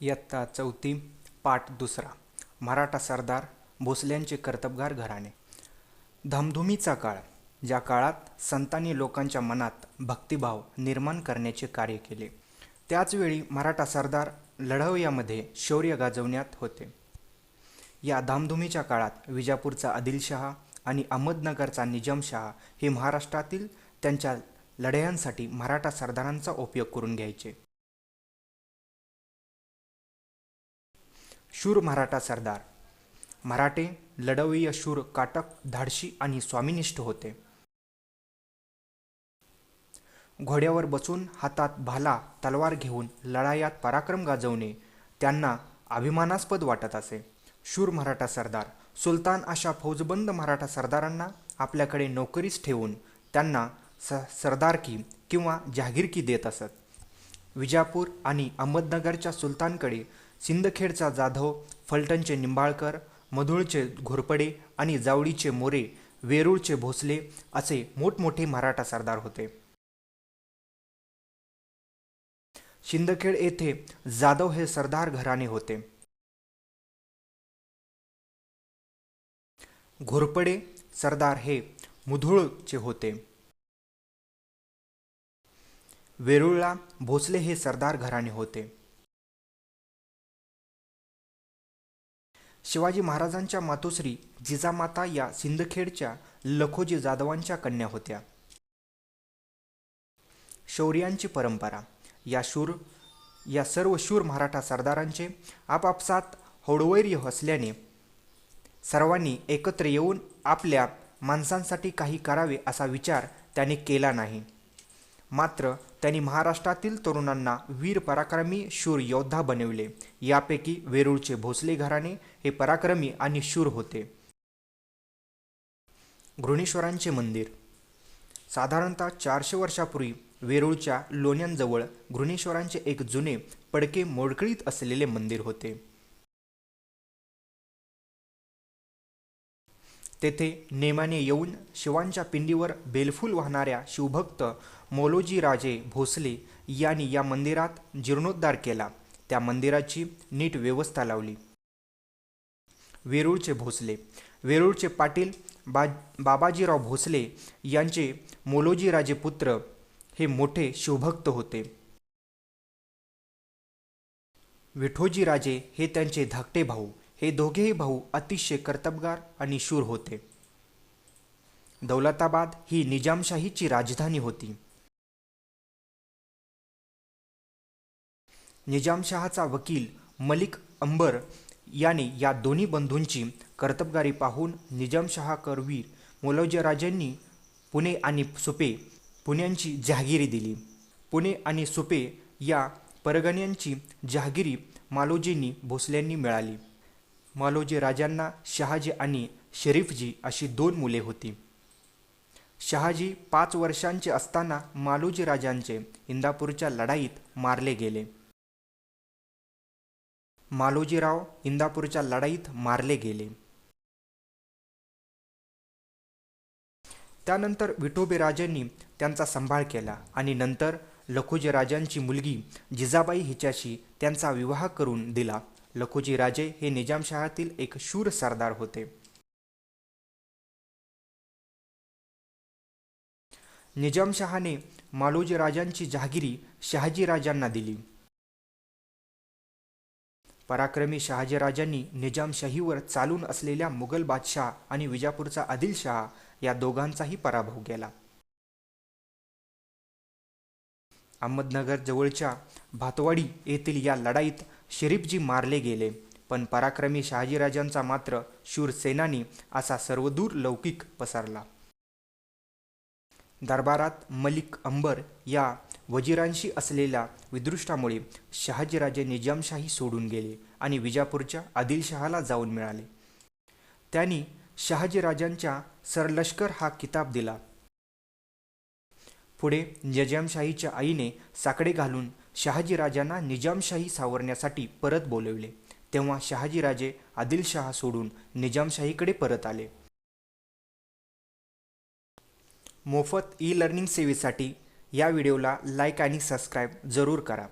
इयत्ता चौथी पाठ दुसरा. मराठा सरदार भोसल्यांचे कर्तबगार घराणे. धामधुमीचा काळ ज्या काळात संतांनी लोकांच्या मनात भक्तिभाव निर्माण करण्याचे कार्य केले. त्याचवेळी मराठा सरदार लढवयामध्ये शौर्य गाजवण्यात होते. या धामधुमीच्या काळात विजापूरचा आदिलशहा आणि अहमदनगरचा निजामशहा हे महाराष्ट्रातील त्यांच्या लढ्यांसाठी मराठा सरदारांचा उपयोग करून घ्यायचे. शूर मराठा सरदार. मराठे लढवय्य शूर काटक धाडशी आणि स्वामिनिष्ठ होते. घोड्यावर बसून हातात भाला तलवार घेऊन लढायात पराक्रम गाजवणे त्यांना अभिमानास्पद वाटत असे. शूर मराठा सरदार. सुलतान अशा फौजबंद मराठा सरदारांना आपल्याकडे नोकरीस ठेवून त्यांना स सरदारकी किंवा जहागीरकी देत असत. विजापूर आणि अहमदनगरच्या सुलतानकडे सिंदखेडचा जाधव फलटणचे निंबाळकर मधुळचे घोरपडे आणि जावडीचे मोरे वेरूळचे भोसले असे मोठमोठे मराठा सरदार होते. शिंदखेड येथे जाधव हे सरदार घराणे होते. घोरपडे सरदार हे मुधुळचे होते. वेरूळला भोसले हे सरदार घराणे होते. शिवाजी महाराजांच्या मातोश्री जिजामाता या सिंदखेडच्या लखोजी जाधवांच्या कन्या होत्या. शौर्यांची परंपरा. या शूर या सर्व शूर मराठा सरदारांचे आपापसात हौडवैर्य असल्याने सर्वांनी एकत्र येऊन आपल्या माणसांसाठी काही करावे असा विचार त्यांनी केला नाही. मात्र त्यांनी महाराष्ट्रातील तरुणांना वीर पराक्रमी शूर योद्धा बनविले. यापैकी वेरूळचे भोसले घराणे हे पराक्रमी आणि शूर होते. घृणेश्वरांचे मंदिर. साधारणतः चारशे वर्षापूर्वी वेरूळच्या लोण्यांजवळ घृणेश्वरांचे एक जुने पडके मोडकळीत असलेले मंदिर होते. तेथे नेमाने येऊन शिवांच्या पिंडीवर बेलफूल वाहणाऱ्या शिवभक्त मोलोजी राजे भोसले यांनी या मंदिरात जीर्णोद्धार केला. त्या मंदिराची नीट व्यवस्था लावली. वेरूळचे भोसले. वेरूळचे पाटील बा बाबाजीराव भोसले यांचे मोलोजीराजे पुत्र हे मोठे शिवभक्त होते. विठोजी राजे हे त्यांचे धाकटे भाऊ. हे दोघेही भाऊ अतिशय कर्तबगार आणि शूर होते. दौलताबाद ही निजामशाहीची राजधानी होती. निजामशहाचा वकील मलिक अंबर याने या दोन्ही बंधूंची कर्तबगारी पाहून निजामशहा करवीर मोलौजीराजांनी पुणे आणि सुपे पुण्यांची जहागिरी दिली. पुणे आणि सुपे या परगण्यांची जहागिरी मालोजींनी भोसल्यांनी मिळाली. मालोजी राजांना शहाजी आणि शरीफजी अशी दोन मुले होती. शहाजी पाच वर्षांचे असताना मालोजी राजांचे इंदापूरच्या लढाईत मारले गेले. मालोजीराव इंदापूरच्या लढाईत मारले गेले. त्यानंतर विठोबे राजांनी त्यांचा सांभाळ केला आणि नंतर लखोजी राजांची मुलगी जिजाबाई हिच्याशी त्यांचा विवाह करून दिला. लखोजी राजे हे निजामशहातील एक शूर सरदार होते. निजामशहाने मालोजी राजांची जहागिरी शहाजी राजांना दिली. पराक्रमी शहाजी राजांनी निजामशाहीवर चालून असलेल्या मुघल बादशाह आणि विजापूरचा आदिलशहा या दोघांचाही पराभव केला. अहमदनगर जवळच्या भातवाडी येथील या लढाईत शरीफजी मारले गेले. पण पराक्रमी शहाजीराजांचा मात्र शूर सेनानी असा सर्वदूर लौकिक पसरला. दरबारात मलिक अंबर या वजिरांशी असलेल्या विदृष्टामुळे शहाजीराजे निजामशाही सोडून गेले आणि विजापूरच्या आदिलशहाला जाऊन मिळाले. त्यांनी शहाजीराजांच्या सरलष्कर हा किताब दिला. पुढे निजामशाहीच्या आईने साकडे घालून शहाजीराजांना निजामशाही सावरण्यासाठी परत बोलवले. तेव्हा शहाजीराजे आदिलशहा सोडून निजामशाहीकडे परत आले. मोफत ई लर्निंग सेवेसाठी या व्हिडिओला लाईक आणि सबस्क्राईब जरूर करा.